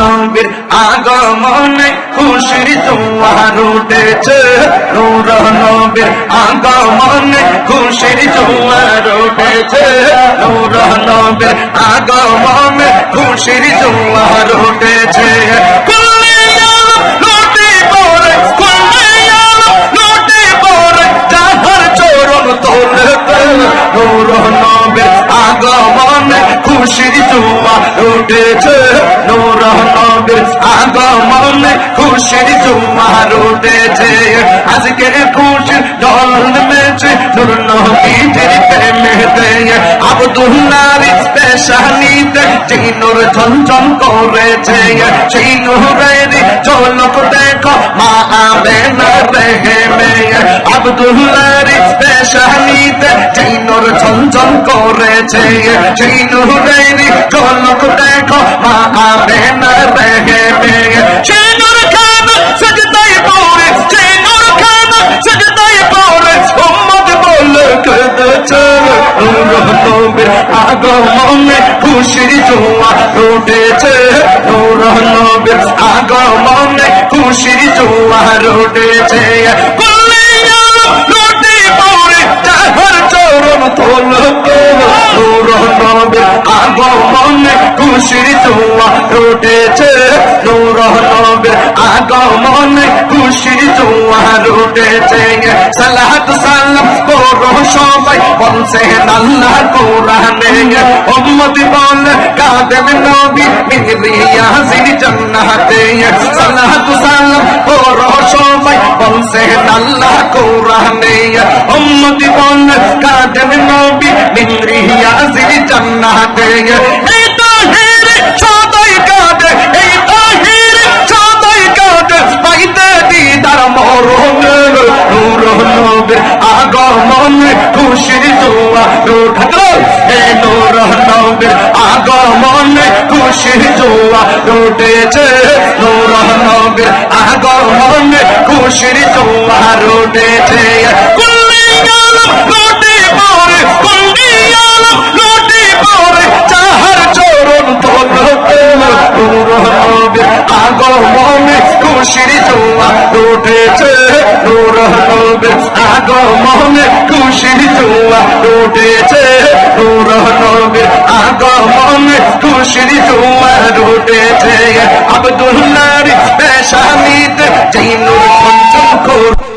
নবীর আগমনে খুশির জোয়ার উঠেছে। নূর নবীর আগমনে খুশির জোয়ার উঠেছে। নূর নবীর আগমনে খুশির জোয়ার উঠেছে। উঠেছে নূর নবীর আগমনে, খুশির জোয়ার উঠেছে। আজকের খুশি দল নেমেছে নূর নবীর প্রেমেতে। আব্দুল্লাহর স্পেশালিতে যেই নূর ঝনঝন করেছে, সেই নূরের ঝলক দেখো মা আমেনা রেহেমে আব্দুল্লাহর স্পেশালিতে যেই নূর ঝনঝন করেছে সেই নূরের ঝলক দেখো মা আমেনা রেহেমে সেই নূর খান সজদাই পড়ে সেই নূর খান সজদাই পড়ে উম্মত বলে কেঁদেছে নূর নবীর আগমনে খুশির জোয়া উঠেছে আগমনে খুশির জোয়া উঠেছে কুল্লি আলম চরণ তোলতে খুশির জোয়া উঠেছে নূর নবীর আগমনে। খুশির জোয়া উঠেছে সালাত সালাম করো সবাই, বলছে আল্লাহ কোরআনে উম্মতি বল কাদেম নবী মিলি ইয়াসির জান্নাতে সালাত সালাম করো সবাই, বলছে আল্লাহ কোরআনে উম্মতি বল কাদেম নবী মিলি ইয়াসির জান্নাতে আগমনে খুশির জোয়া উঠল হে নূর নবীর আগমনে। খুশির জোয়া উঠেছে নূর নবীর আগমনে। খুশির জোয়া উঠেছে কুল্লি আলম লুটি পড়ে কুল্লি আলম লুটি পড়ে চাহার চরণ তোলতে নূর নবীর আগমনে। খুশির জোয়া উঠেছে নূর নবীর আগমনে খুশির জোয়া উঠেছে নবীর আগমনে খুশির জোয়া উঠেছে আব্দুল্লাহর পেশানিতে যেই নূর সঞ্চল